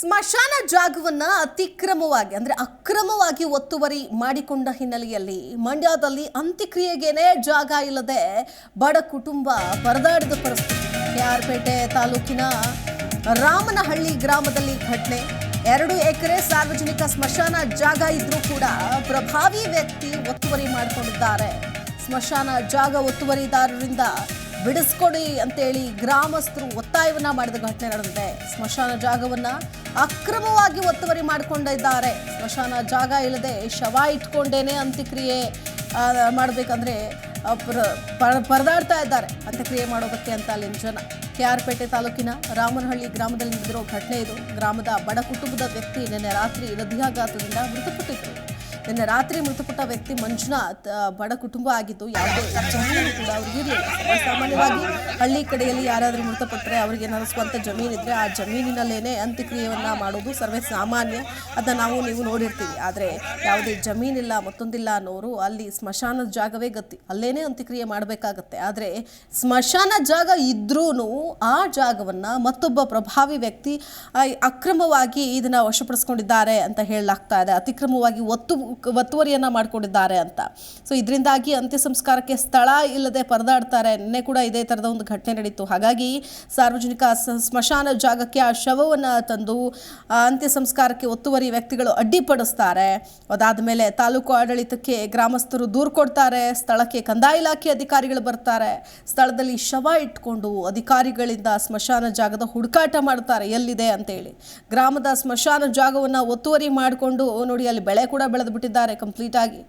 ಸ್ಮಶಾನ ಜಾಗವನ್ನ ಅತಿಕ್ರಮವಾಗಿ, ಅಂದ್ರೆ ಅಕ್ರಮವಾಗಿ ಒತ್ತುವರಿ ಮಾಡಿಕೊಂಡ ಹಿನ್ನೆಲೆಯಲ್ಲಿ ಮಂಡ್ಯದಲ್ಲಿ ಅಂತ್ಯಕ್ರಿಯೆಗೇನೆ ಜಾಗ ಇಲ್ಲದೆ ಬಡ ಕುಟುಂಬ ಪರದಾಡಿದ ಪರಿಸ್ಥಿತಿ. ಯಾರಪೇಟೆ ತಾಲೂಕಿನ ರಾಮನಹಳ್ಳಿ ಗ್ರಾಮದಲ್ಲಿ ಘಟನೆ. ಎರಡು ಎಕರೆ ಸಾರ್ವಜನಿಕ ಸ್ಮಶಾನ ಜಾಗ ಇದ್ರೂ ಕೂಡ ಪ್ರಭಾವಿ ವ್ಯಕ್ತಿ ಒತ್ತುವರಿ ಮಾಡಿಕೊಂಡಿದ್ದಾರೆ. ಸ್ಮಶಾನ ಜಾಗ ಒತ್ತುವರಿದಾರರಿಂದ ಬಿಡಿಸ್ಕೊಡಿ ಅಂತೇಳಿ ಗ್ರಾಮಸ್ಥರು ಒತ್ತಾಯವನ್ನ ಮಾಡಿದ ಘಟನೆ ನಡೆದಿದೆ. ಸ್ಮಶಾನ ಜಾಗವನ್ನ ಅಕ್ರಮವಾಗಿ ಒತ್ತುವರಿ ಮಾಡಿಕೊಂಡಿದ್ದಾರೆ ಸ್ಮಶಾನ ಜಾಗ ಇಲ್ಲದೆ ಶವ ಇಟ್ಕೊಂಡೇನೆ ಅಂತ್ಯಕ್ರಿಯೆ ಮಾಡಬೇಕಂದ್ರೆ ಪರದಾಡ್ತಾ ಇದ್ದಾರೆ. ಅಂತ್ಯಕ್ರಿಯೆ ಮಾಡೋದಕ್ಕೆ ಅಂತ ಅಲ್ಲಿನ ಜನ. ಕೆ ಆರ್ ಕೆಆರ್ಪೇಟೆ ತಾಲೂಕಿನ ರಾಮನಹಳ್ಳಿ ಗ್ರಾಮದಲ್ಲಿ ನಡೆದಿರೋ ಘಟನೆ ಇದು. ಗ್ರಾಮದ ಬಡ ಕುಟುಂಬದ ವ್ಯಕ್ತಿ ನಿನ್ನೆ ರಾತ್ರಿ ಹೃದಯಾಘಾತದಿಂದ ಮೃತಪಟ್ಟಿದ್ರು ನಿನ್ನೆ ರಾತ್ರಿ ಮೃತಪಟ್ಟ ವ್ಯಕ್ತಿ ಮಂಜುನಾಥ್ ಬಡ ಕುಟುಂಬ ಆಗಿದ್ದು ಯಾವುದೇ ಜಮೀನು ಕೂಡ ಅವ್ರಿಗೆ ಸಾಮಾನ್ಯವಾಗಿ ಹಳ್ಳಿ ಕಡೆಯಲ್ಲಿ ಯಾರಾದರೂ ಮೃತಪಟ್ಟರೆ ಅವ್ರಿಗೆ ಏನಾದ್ರು ಸ್ವಂತ ಜಮೀನಿದ್ರೆ ಆ ಜಮೀನಿನಲ್ಲೇನೆ ಅಂತ್ಯಕ್ರಿಯೆಯನ್ನು ಮಾಡೋದು ಸರ್ವೇ ಸಾಮಾನ್ಯ. ಅದನ್ನ ನಾವು ನೀವು ನೋಡಿರ್ತೀವಿ. ಆದರೆ ಯಾವುದೇ ಜಮೀನಿಲ್ಲ, ಮತ್ತೊಂದಿಲ್ಲ ಅನ್ನೋರು ಅಲ್ಲಿ ಸ್ಮಶಾನದ ಜಾಗವೇ ಗತಿ ಅಲ್ಲೇನೆ ಅಂತ್ಯಕ್ರಿಯೆ ಮಾಡಬೇಕಾಗತ್ತೆ. ಆದರೆ ಸ್ಮಶಾನ ಜಾಗ ಇದ್ರೂ ಆ ಜಾಗವನ್ನು ಮತ್ತೊಬ್ಬ ಪ್ರಭಾವಿ ವ್ಯಕ್ತಿ ಅಕ್ರಮವಾಗಿ ಇದನ್ನು ವಶಪಡಿಸ್ಕೊಂಡಿದ್ದಾರೆ ಅಂತ ಹೇಳಲಾಗ್ತಾ ಇದೆ. ಅತಿಕ್ರಮವಾಗಿ ಒತ್ತು ಒತ್ತುವರಿಯನ್ನ ಮಾಡಿಕೊಂಡಿದ್ದಾರೆ ಅಂತ. ಸೊ ಇದರಿಂದಾಗಿ ಅಂತ್ಯ ಸಂಸ್ಕಾರಕ್ಕೆ ಸ್ಥಳ ಇಲ್ಲದೆ ಪರದಾಡ್ತಾರೆ. ನಿನ್ನೆ ಕೂಡ ಇದೇ ಥರದ ಒಂದು ಘಟನೆ ನಡೀತು. ಹಾಗಾಗಿ ಸಾರ್ವಜನಿಕ ಸ್ಮಶಾನ ಜಾಗಕ್ಕೆ ಆ ಶವವನ್ನು ತಂದು ಅಂತ್ಯ ಸಂಸ್ಕಾರಕ್ಕೆ ಒತ್ತುವರಿ ವ್ಯಕ್ತಿಗಳು ಅಡ್ಡಿಪಡಿಸ್ತಾರೆ. ಅದಾದ ಮೇಲೆ ತಾಲೂಕು ಆಡಳಿತಕ್ಕೆ ಗ್ರಾಮಸ್ಥರು ದೂರು ಕೊಡ್ತಾರೆ. ಸ್ಥಳಕ್ಕೆ ಕಂದಾಯ ಇಲಾಖೆ ಅಧಿಕಾರಿಗಳು ಬರ್ತಾರೆ. ಸ್ಥಳದಲ್ಲಿ ಶವ ಇಟ್ಕೊಂಡು ಅಧಿಕಾರಿಗಳಿಂದ ಸ್ಮಶಾನ ಜಾಗದ ಹುಡುಕಾಟ ಮಾಡ್ತಾರೆ. ಎಲ್ಲಿದೆ ಅಂತೇಳಿ. ಗ್ರಾಮದ ಸ್ಮಶಾನ ಜಾಗವನ್ನು ಒತ್ತುವರಿ ಮಾಡಿಕೊಂಡು, ನೋಡಿ, ಅಲ್ಲಿ ಬೆಳೆ ಕೂಡ ಬೆಳೆದು ಬಿಟ್ಟಿದ್ದಾರೆ ಕಂಪ್ಲೀಟ್ ಆಗಿ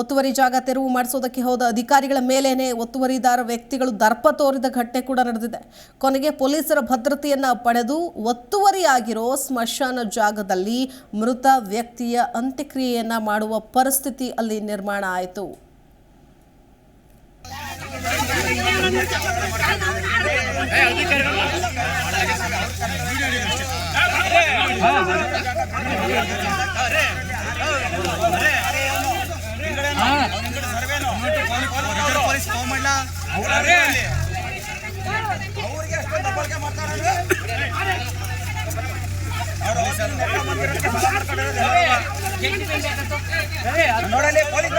ಒತ್ತುವರಿ ಜಾಗ ತೆರವು ಮಾಡಿಸೋದಕ್ಕೆ ಹೋದ ಅಧಿಕಾರಿಗಳ ಮೇಲೇನೆ ಒತ್ತುವರಿದಾರ ವ್ಯಕ್ತಿಗಳು ದರ್ಪ ತೋರಿದ ಘಟನೆ ಕೂಡ ನಡೆದಿದೆ. ಕೊನೆಗೆ ಪೊಲೀಸರ ಭದ್ರತೆಯನ್ನ ಪಡೆದು ಒತ್ತುವರಿಯಾಗಿರೋ ಸ್ಮಶಾನ ಜಾಗದಲ್ಲಿ ಮೃತ ವ್ಯಕ್ತಿಯ ಅಂತ್ಯಕ್ರಿಯೆಯನ್ನ ಮಾಡುವ ಪರಿಸ್ಥಿತಿ ಅಲ್ಲಿ ನಿರ್ಮಾಣ ಆಯಿತು. ಅವ್ರಿಗೆ ಅಷ್ಟೊಂದು ಬಳಕೆ ಮಾಡ್ತಾರೆ ನೋಡಲಿ ಪೊಲೀಸ್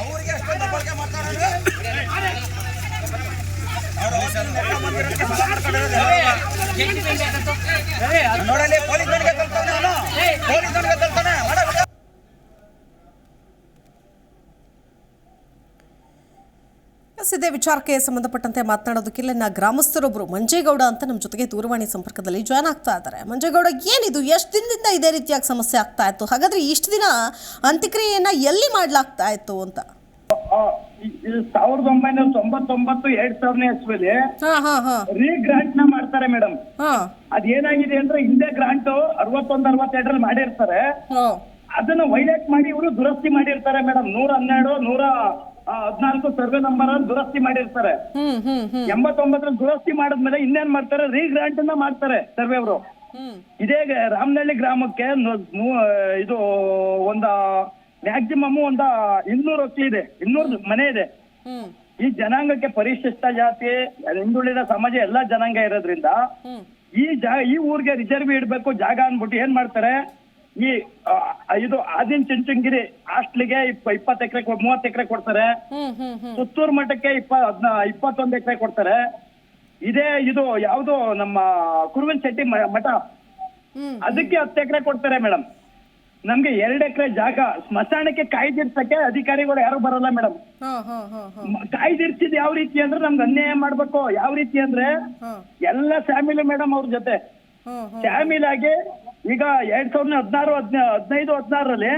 ಅವ್ರಿಗೆ ಅಷ್ಟೊಂದು ಬಳಕೆ ಮಾಡ್ತಾರೆ ನೋಡಲಿ ಪೊಲೀಸ್ ಮನೆಗೆ ತಲ್ತಾನೆ ನಾನು ಪೊಲೀಸ್ ಮನೆಗೆ ತಲ್ತಾನೆ ಮಾಡ ಎಸ್, ಇದೇ ವಿಚಾರಕ್ಕೆ ಸಂಬಂಧಪಟ್ಟಂತೆ ಮಾತನಾಡೋದಕ್ಕಿಲ್ಲ. ನಾ ಗ್ರಾಮಸ್ಥರೊಬ್ಬರು ಮಂಜೇಗೌಡ ಅಂತ ನಮ್ಮ ಜೊತೆಗೆ ದೂರವಾಣಿ ಸಂಪರ್ಕದಲ್ಲಿ ಜಾಯ್ನ್ ಆಗ್ತಾ ಇದ್ದಾರೆ. ಮಂಜೇಗೌಡ ಏನಿದು? ಎಷ್ಟು ದಿನದಿಂದ ಇದೇ ರೀತಿಯಾಗಿ ಸಮಸ್ಯೆ ಆಗ್ತಾ ಇತ್ತು? ಹಾಗಾದ್ರೆ ಇಷ್ಟು ದಿನ ಅಂತ್ಯಕ್ರಿಯೆಯನ್ನ ಎಲ್ಲಿ ಮಾಡ್ಲಾಗ್ತಾ ಇತ್ತು ಅಂತ? ಸಾವಿರದ ಒಂಬೈನೂರ ತೊಂಬತ್ತೊಂಬತ್ತು ಎರಡ್ ಸಾವಿರನೇ ಇಸ್ವಿಲಿ ಹಾ ಹಾ ಹಾ. ರೀ ಗ್ರಾಂಟ್ನ ಮಾಡ್ತಾರೆ ಮೇಡಮ್ ಹಾ. ಅದೇನಾಗಿದೆ ಅಂದ್ರೆ ಹಿಂದೆ ಗ್ರಾಂಟ್ ಅರವತ್ತೊಂದ್ ಅರವತ್ತೆರಡರಲ್ಲಿ ಮಾಡಿರ್ತಾರೆ. ಹೋ. ಅದನ್ನ ವೈಲೇಟ್ ಮಾಡಿ ಇವರು ದುರಸ್ತಿ ಮಾಡಿರ್ತಾರೆ ಮೇಡಮ್ ನೂರ ಹನ್ನೆರಡು ನೂರ ಹದ್ನಾಲ್ಕು ಸರ್ವೆ ನಂಬರ್ ದುರಸ್ತಿ ಮಾಡಿರ್ತಾರೆ. ಎಂಬತ್ತೊಂಬತ್ತರ ದುರಸ್ತಿ ಮಾಡಿದ್ಮೇಲೆ ಇನ್ನೇನ್ ಮಾಡ್ತಾರೆ? ರೀ ಗ್ರಾಂಟ್ನ ಮಾಡ್ತಾರೆ ಸರ್ವೆ ಅವರು ಇದೇ ರಾಮನಹಳ್ಳಿ ಗ್ರಾಮಕ್ಕೆ ಇದು ಒಂದ ಮ್ಯಾಕ್ಸಿಮಮ್ ಒಂದ ಇನ್ನೂರು ಅಕ್ಕಿ ಇದೆ. ಇನ್ನೂರು ಮನೆ ಇದೆ. ಈ ಜನಾಂಗಕ್ಕೆ ಪರಿಶಿಷ್ಟ ಜಾತಿ ಹಿಂದುಳಿದ ಸಮಾಜ ಎಲ್ಲಾ ಜನಾಂಗ ಇರೋದ್ರಿಂದ ಈ ಜಾ ಈ ಊರಿಗೆ ರಿಸರ್ವ್ ಇಡ್ಬೇಕು ಜಾಗ ಅನ್ಬಿಟ್ಟು ಏನ್ ಮಾಡ್ತಾರೆ? ಈ ಇದು ಆದಿನ್ ಚುಂಚುಂಗಿರಿ ಹಾಸ್ಟ್ಲಿಗೆ ಇಪ್ಪ ಇಪ್ಪತ್ತು ಎಕರೆ ಮೂವತ್ತು ಎಕರೆ ಕೊಡ್ತಾರೆ. ಸುತ್ತೂರು ಮಠಕ್ಕೆ ಇಪ್ಪ ಇಪ್ಪತ್ತೊಂದು ಎಕರೆ ಕೊಡ್ತಾರೆ. ಇದೇ ಇದು ಯಾವುದು ನಮ್ಮ ಕುರುವನ್ ಶೆಟ್ಟಿ ಮಠ. ಅದಕ್ಕೆ ಹತ್ತು ಎಕರೆ ಕೊಡ್ತಾರೆ ಮೇಡಮ್ ನಮ್ಗೆ ಎರಡ್ ಎಕರೆ ಜಾಗ ಸ್ಮಶಾನಕ್ಕೆ ಕಾಯ್ದಿರ್ಸಕ್ಕೆ ಅಧಿಕಾರಿಗಳು ಯಾರು ಬರಲ್ಲ ಮೇಡಮ್ ಕಾಯ್ದಿರ್ಸಿದ್ ಯಾವ ರೀತಿ ಅಂದ್ರೆ ನಮ್ಗೆ ಅನ್ಯಾಯ ಮಾಡ್ಬೇಕು. ಯಾವ ರೀತಿ ಅಂದ್ರೆ ಎಲ್ಲ ಫ್ಯಾಮಿಲಿ ಮೇಡಮ್ ಅವ್ರ ಜೊತೆ. ಫ್ಯಾಮಿಲಿ ಆಗಿ ಈಗ ಎರಡ್ ಸಾವಿರದ ಹದಿನಾರು ಹದಿನೈದು ಹದಿನಾರರಲ್ಲಿ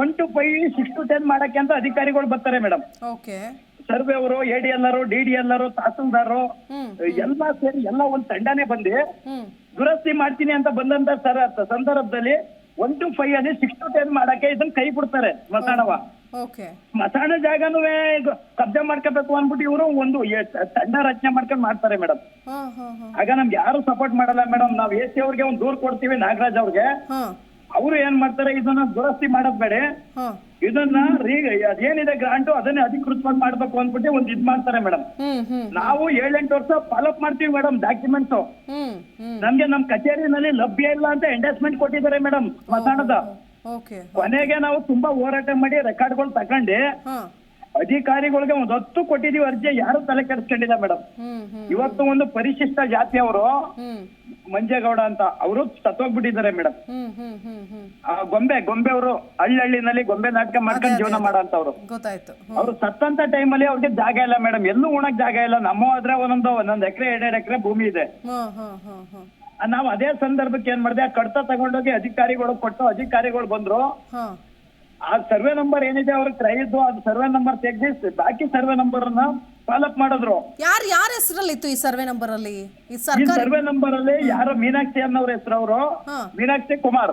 one two five six two ten ಮಾಡಕ್ಕೆ ಅಂತ ಅಧಿಕಾರಿಗಳು ಬರ್ತಾರೆ ಮೇಡಮ್ ಓಕೆ. ಸರ್ವೆ ಅವರು ಎ ಡಿ ಎಲ್ಲರು ಡಿ ಡಿ ಎಲ್ಲರು ತಹಸೀಲ್ದಾರು ಎಲ್ಲ ಸೇರಿ ಎಲ್ಲ ಒಂದ್ ತಂಡನೇ ಬಂದು ದುರಸ್ತಿ ಮಾಡ್ತೀನಿ ಅಂತ ಬಂದಂತ ಸರ ಸಂದರ್ಭದಲ್ಲಿ ಒನ್ ಟು ಫೈವ್ ಅಲ್ಲಿ ಸಿಕ್ಸ್ ಟು ಟೆನ್ ಮಾಡಕ್ಕೆ ಇದನ್ನ ಕೈ ಬಿಡ್ತಾರೆ ಸ್ಮಶಾನವ ಓಕೆ. ಸ್ಮಶಾನ ಜಾಗನೂ ಕಬ್ಜಾ ಮಾಡ್ಕೋಬೇಕು ಅಂದ್ಬಿಟ್ಟು ಇವರು ಒಂದು ಸಣ್ಣ ತಂಡ ರಚನೆ ಮಾಡ್ಕೊಂಡು ಮಾಡ್ತಾರೆ ಮೇಡಮ್. ಆಗ ನಮ್ಗೆ ಯಾರು ಸಪೋರ್ಟ್ ಮಾಡಲ್ಲ ಮೇಡಮ್. ನಾವ್ ಎ ಸಿ ಅವ್ರಿಗೆ ಒಂದು ದೂರ್ ಕೊಡ್ತೀವಿ ನಾಗರಾಜ್ ಅವ್ರಿಗೆ. ಅವರು ಏನ್ ಮಾಡ್ತಾರೆ ಇದನ್ನ ದುರಸ್ತಿ ಮಾಡೋದ್ ಬೇಡ. ಇದನ್ನ ರೀ ಅದೇನಿದೆ ಗ್ರಾಂಟು ಅದನ್ನೇ ಅಧಿಕೃತವಾಗಿ ಮಾಡ್ಬೇಕು ಅಂದ್ಬಿಟ್ಟು ಒಂದ್ ಇದ್ ಮಾಡ್ತಾರೆ ಮೇಡಮ್. ನಾವು ಏಳೆಂಟು ವರ್ಷ ಫಾಲೋಅಪ್ ಮಾಡ್ತೀವಿ ಮೇಡಮ್ ಡಾಕ್ಯುಮೆಂಟ್ಸ್ ನಮ್ಗೆ ನಮ್ ಕಚೇರಿನಲ್ಲಿ ಲಭ್ಯ ಇಲ್ಲ ಅಂತ ಎಂಡಸ್ಮೆಂಟ್ ಕೊಟ್ಟಿದ್ದಾರೆ ಮೇಡಮ್ ಸ್ಮಶಾನದ ಓಕೆ ಕೊನೆಗೆ ನಾವು ತುಂಬಾ ಹೋರಾಟ ಮಾಡಿ ರೆಕಾರ್ಡ್ಗಳು ತಗೊಂಡು ಅಧಿಕಾರಿಗಳಿಗೆ ಒಂದ್ ಹತ್ತು ಕೊಟ್ಟಿದೀವಿ ಅರ್ಜಿ ಯಾರು ತಲೆ ಕೆಡಿಸ್ಕೊಂಡಿಲ್ಲ ಮೇಡಮ್. ಇವತ್ತು ಒಂದು ಪರಿಶಿಷ್ಟ ಜಾತಿಯವರು ಮಂಜೇಗೌಡ ಅಂತ ಅವರು ಸತ್ತೋಗ್ಬಿಟ್ಟಿದ್ದಾರೆ ಮೇಡಮ್ ಗೊಂಬೆ ಗೊಂಬೆ ಅವರು ಹಳ್ಳಿನಲ್ಲಿ ಗೊಂಬೆ ನಾಟಕ ಮಾಡ್ಕೊಂಡು ಜೀವನ ಮಾಡಂತವ್ರು ಗೊತ್ತಾಯ್ತು. ಅವ್ರು ಸತ್ತಂತ ಟೈಮಲ್ಲಿ ಅವ್ರಿಗೆ ಜಾಗ ಇಲ್ಲ ಮೇಡಮ್ ಎಲ್ಲೂ ಉಣಕ್ ಜಾಗ ಇಲ್ಲ. ನಮ್ಮ ಆದ್ರೆ ಒಂದೊಂದು ಒಂದೊಂದ್ ಎಕರೆ ಎರಡೆರಡು ಎಕರೆ ಭೂಮಿ ಇದೆ. ನಾವ್ ಅದೇ ಸಂದರ್ಭಕ್ಕೆ ಏನ್ ಮಾಡಿದೆ? ಆ ಕಡತ ತಗೊಂಡೋಗಿ ಅಧಿಕಾರಿಗಳು ಕೊಟ್ಟು ಅಧಿಕಾರಿಗಳು ಬಂದ್ರು. ಆ ಸರ್ವೆ ನಂಬರ್ ಏನಿದೆ ಅವ್ರಿಗೆ ಕ್ರೈ ಇದ್ದು ಅದು ಸರ್ವೆ ನಂಬರ್ ತೆಗ್ದಿ ಬಾಕಿ ಸರ್ವೆ ನಂಬರ್ ಅನ್ನ ಫಾಲೋಅಪ್ ಮಾಡಿದ್ರು. ಯಾರ್ ಯಾರ ಹೆಸರಲ್ಲಿತ್ತು ಈ ಸರ್ವೆ ನಂಬರ್ ಅಲ್ಲಿ ಈ ಈ ಸರ್ಕಾರಿ ಸರ್ವೆ ನಂಬರ್ ಅಲ್ಲಿ ಯಾರ ಮೀನಾಕ್ಷಿ ಅನ್ನೋರ ಹೆಸರು ಅವರು. ಹಾ. ಮೀನಾಕ್ಷಿ ಕುಮಾರ್.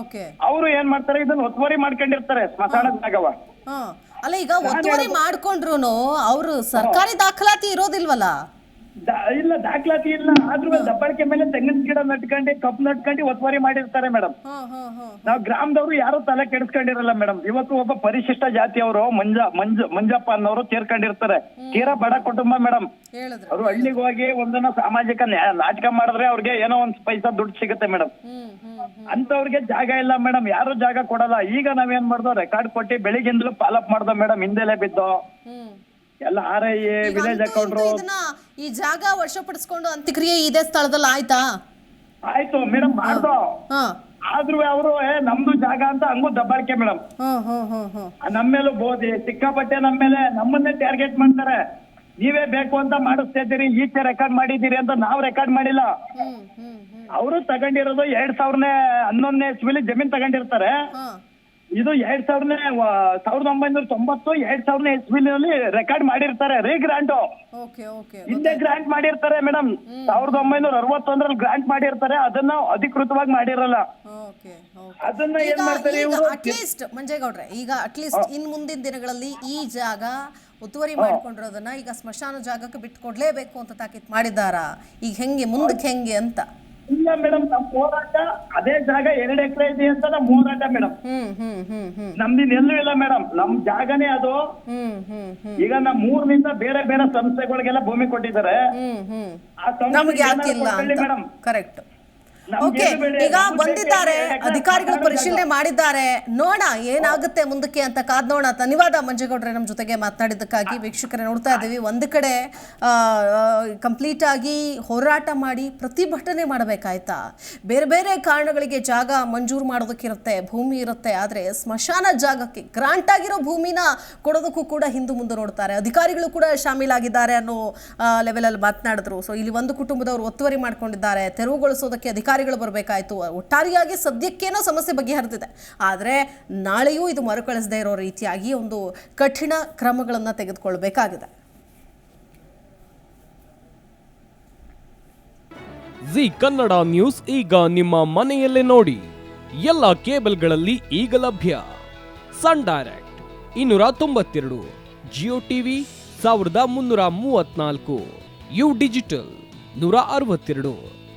ಓಕೆ. ಅವರು ಏನ್ ಮಾಡ್ತಾರೆ? ಇದನ್ನ ಒತ್ತುವರಿ ಮಾಡ್ಕೊಂಡಿರ್ತಾರೆ ಸ್ಮಶಾನ ಜಾಗವ. ಹಾ. ಅಲ್ಲ ಈಗ ಒತ್ತುವರಿ ಮಾಡ್ಕೊಂಡ್ರು ಅವರು ಸರ್ಕಾರಿ ದಾಖಲಾತಿ ಇರೋದಿಲ್ವಲ್ಲ? ಇಲ್ಲ ದಾಖಲಾತಿ ಇಲ್ಲ. ಆದ್ರೂ ದಬ್ಬಾಳಿಕೆ ಮೇಲೆ ತೆಂಗಿನ ಗಿಡ ನಟ್ಕೊಂಡು ಕಪ್ ನಟ್ಕೊಂಡು ಒತ್ತುವರಿ ಮಾಡಿರ್ತಾರೆ ಮೇಡಮ್ ನಾವು ಗ್ರಾಮದವರು ಯಾರು ತಲೆ ಕೆಡಿಸ್ಕೊಂಡಿರಲ್ಲ ಮೇಡಮ್ ಇವತ್ತು ಒಬ್ಬ ಪರಿಶಿಷ್ಟ ಜಾತಿಯವರು ಮಂಜ ಮಂಜ ಮಂಜಪ್ಪ ಅನ್ನೋರು ಸೇರ್ಕೊಂಡಿರ್ತಾರೆ ತೀರಾ ಬಡ ಕುಟುಂಬ ಮೇಡಮ್ ಅವ್ರು ಹಳ್ಳಿಗೆ ಹೋಗಿ ಒಂದನ್ನ ಸಾಮಾಜಿಕ ನಾಟಕ ಮಾಡಿದ್ರೆ ಅವ್ರಿಗೆ ಏನೋ ಒಂದ್ ಪೈಸಾ ದುಡ್ಡು ಸಿಗುತ್ತೆ ಮೇಡಮ್ ಅಂತವ್ರಿಗೆ ಜಾಗ ಇಲ್ಲ ಮೇಡಮ್ ಯಾರು ಜಾಗ ಕೊಡಲ್ಲ. ಈಗ ನಾವೇನ್ ಮಾಡ್ದೋ ರೆಕಾರ್ಡ್ ಕೊಟ್ಟು ಬೆಳಿಗ್ಗಿಂದಲೂ ಫಾಲೋಅಪ್ ಮಾಡ್ದೋ ಮೇಡಮ್ ಹಿಂದೆಲೆ ಬಿದ್ದು. ಎಲ್ಲ ಆರ್ ಐ ವಿಲೇಜ್ ಅಕೌಂಟ್ರು ಈ ಜಾಗ ವರ್ಷಪಡಿಸ್ಕೊಂಡು ಅಂತ್ಯಕ್ರಿಯೆ ಇದೇ ಸ್ಥಳದಲ್ಲಿ ಆಯ್ತಾ? ಆಯ್ತು ಮೇಡಮ್ ಮಾಡ್ದೋ. ಹಾ. ಆದ್ರೂ ಅವರು ನಮ್ದು ಜಾಗ ಅಂತ ಹಂಗೂ ದಬ್ಬಾಳಿಕೆ ಮೇಡಮ್ ಹಾ ಹಾ ಹಾ ಹಾ. ನಮ್ಮ ಮೇಲೂ ಬೋದಿ ಸಿಕ್ಕಾಪಟ್ಟೆ ನಮ್ಮ ಮೇಲೆ ನಮ್ಮನ್ನೇ ಟಾರ್ಗೆಟ್ ಮಾಡ್ತಾರೆ. ನೀವೇ ಬೇಕು ಅಂತ ಮಾಡಿಸ್ತಾ ಇದ್ದೀರಿ ಈಚೆ ರೆಕಾರ್ಡ್ ಮಾಡಿದ್ದೀರಿ ಅಂತ ನಾವು ರೆಕಾರ್ಡ್ ಮಾಡಿಲ್ಲ. ಹ್ಮ್ ಹ್ಮ್ ಹ್ಮ್. ಅವರು ತಗೊಂಡಿರೋದು ಎರಡ್ ಸಾವಿರನೇ ಹನ್ನೊಂದನೇ ಇಸ್ವಿಲಿ ಜಮೀನ್ ತಗೊಂಡಿರ್ತಾರೆ. ಹಾ. ಇದು ಎರಡ್ ಸಾವಿರನೇ ಸಾವಿರದ ಒಂಬೈನೂರ ತೊಂಬತ್ತು ಎರಡ್ ಸಾವಿರನೇ ಇಸ್ವಿನಲ್ಲಿ ರೆಕಾರ್ಡ್ ಮಾಡಿರ್ತಾರೆ. Re grant okay okay. ಹಿಂದೆ ಗ್ರಾಂಟ್ ಮಾಡಿರ್ತಾರೆ ಮೇಡಮ್ ಸಾವಿರದ ಒಂಬೈನೂರ ಅರವತ್ತೊಂದರಲ್ಲಿ ಗ್ರಾಂಟ್ ಮಾಡಿರ್ತಾರೆ. ಅದನ್ನ ಅಧಿಕೃತವಾಗಿ ಮಾಡಿರಲ್ಲ. ಅದನ್ನ ಏನ್ ಮಾಡ್ತಾರೆ ಅಟ್ಲೀಸ್ಟ್ ಮಂಜೇಗೌಡ್ರೆ ಈಗ ಅಟ್ಲೀಸ್ಟ್ ಇನ್ ಮುಂದಿನ ದಿನಗಳಲ್ಲಿ ಈ ಜಾಗ ಒತ್ತುವರಿ ಮಾಡ್ಕೊಂಡಿರೋದನ್ನ ಈಗ ಸ್ಮಶಾನ ಜಾಗಕ್ಕೆ ಬಿಟ್ಕೊಡ್ಲೇಬೇಕು ಅಂತ ತಾಕೀತ್ ಮಾಡಿದ್ದಾರಾ? ಈಗ ಹೆಂಗೆ ಮುಂದಕ್ಕೆ ಹೆಂಗೆ ಅಂತ? ಇಲ್ಲ ಮೇಡಮ್ ನಮ್ ಹೋರಾಟ ಅದೇ ಜಾಗ ಎರಡ್ ಎಕರೆ ಇದೆ ಅಂತ ನಮ್ ಹೋರಾಟ ಮೇಡಮ್. ಹ್ಮ್ ಹ್ಮ್ ಹ್ಮ್ ಹ್ಮ್. ನಮ್ದಿನ್ ಎಲ್ಲೂ ಇಲ್ಲ ಮೇಡಮ್. ನಮ್ ಜಾಗನೇ ಅದು. ಹ್ಮ್ ಹ್ಮ್ ಹ್ಮ್. ಈಗ ನಮ್ ಮೂರ್ನಿಂದ ಬೇರೆ ಬೇರೆ ಸಂಸ್ಥೆಗಳಿಗೆಲ್ಲ ಭೂಮಿ ಕೊಟ್ಟಿದ್ದಾರೆ. ಹ್ಮ್ ಹ್ಮ್. ಆ ಸಂಸ್ಥೆ ನಮ್ಗೆ ಯಾಕಿಲ್ಲ ಮೇಡಮ್. ಕರೆಕ್ಟ್ ಓಕೆ ಈಗ ಬಂದಿದ್ದಾರೆ ಅಧಿಕಾರಿಗಳು ಪರಿಶೀಲನೆ ಮಾಡಿದ್ದಾರೆ. ನೋಡ ಏನಾಗುತ್ತೆ ಮುಂದಕ್ಕೆ ಅಂತ ಕಾದ್ ನೋಡ ಧನ್ಯವಾದ ಮಂಜೇಗೌಡ್ರೆ ನಮ್ಮ ಜೊತೆಗೆ ಮಾತನಾಡಿದ್ದಕ್ಕಾಗಿ. ವೀಕ್ಷಕರೇ ನೋಡ್ತಾ ಇದ್ದೀವಿ. ಒಂದು ಕಡೆ ಕಂಪ್ಲೀಟ್ ಆಗಿ ಹೋರಾಟ ಮಾಡಿ ಪ್ರತಿಭಟನೆ ಮಾಡಬೇಕಾಯ್ತಾ? ಬೇರೆ ಬೇರೆ ಕಾರಣಗಳಿಗೆ ಜಾಗ ಮಂಜೂರು ಮಾಡೋದಕ್ಕಿರುತ್ತೆ ಭೂಮಿ ಇರುತ್ತೆ. ಆದರೆ ಸ್ಮಶಾನ ಜಾಗಕ್ಕೆ ಗ್ರಾಂಟ್ ಆಗಿರೋ ಭೂಮಿನ ಕೊಡೋದಕ್ಕೂ ಕೂಡ ಹಿಂದೆ ಮುಂದೆ ನೋಡ್ತಾರೆ. ಅಧಿಕಾರಿಗಳು ಕೂಡ ಶಾಮೀಲಾಗಿದ್ದಾರೆ ಅನ್ನೋ ಲೆವೆಲಲ್ಲಿ ಮಾತನಾಡಿದ್ರು. ಸೊ ಇಲ್ಲಿ ಒಂದು ಕುಟುಂಬದವರು ಒತ್ತುವರಿ ಮಾಡ್ಕೊಂಡಿದ್ದಾರೆ. ತೆರವುಗೊಳಿಸೋದಕ್ಕೆ ಅಧಿಕಾರಿಗಳು ಬರಬೇಕಾಯಿತು. ಒಟ್ಟಾರೆಯಾಗಿ ಸದ್ಯಕ್ಕೇನೋ ಸಮಸ್ಯೆ ಬಗೆಹರಿದಿದೆ. ಆದರೆ ನಾಳೆಯೂ ಇದು ಮರುಕಳಿಸದೇ ಇರೋ ರೀತಿಯಾಗಿ ಒಂದು ಕಠಿಣ ಕ್ರಮಗಳನ್ನು ತೆಗೆದುಕೊಳ್ಬೇಕಾಗಿದೆ. ಜಿ ಕನ್ನಡ ನ್ಯೂಸ್ ಈಗ ನಿಮ್ಮ ಮನೆಯಲ್ಲೇ ನೋಡಿ. ಎಲ್ಲ ಕೇಬಲ್ಗಳಲ್ಲಿ ಈಗ ಲಭ್ಯ. ಸನ್ ಡೈರೆಕ್ಟ್ ಇನ್ನೂರ ತೊಂಬತ್ತೆರಡು, ಜಿಯೋ ಟಿವಿ ಸಾವಿರದ ಮುನ್ನೂರ ಮೂವತ್ನಾಲ್ಕು ಯು ಡಿಜಿಟಲ್ ನೂರ ಅರವತ್ತೆರಡು.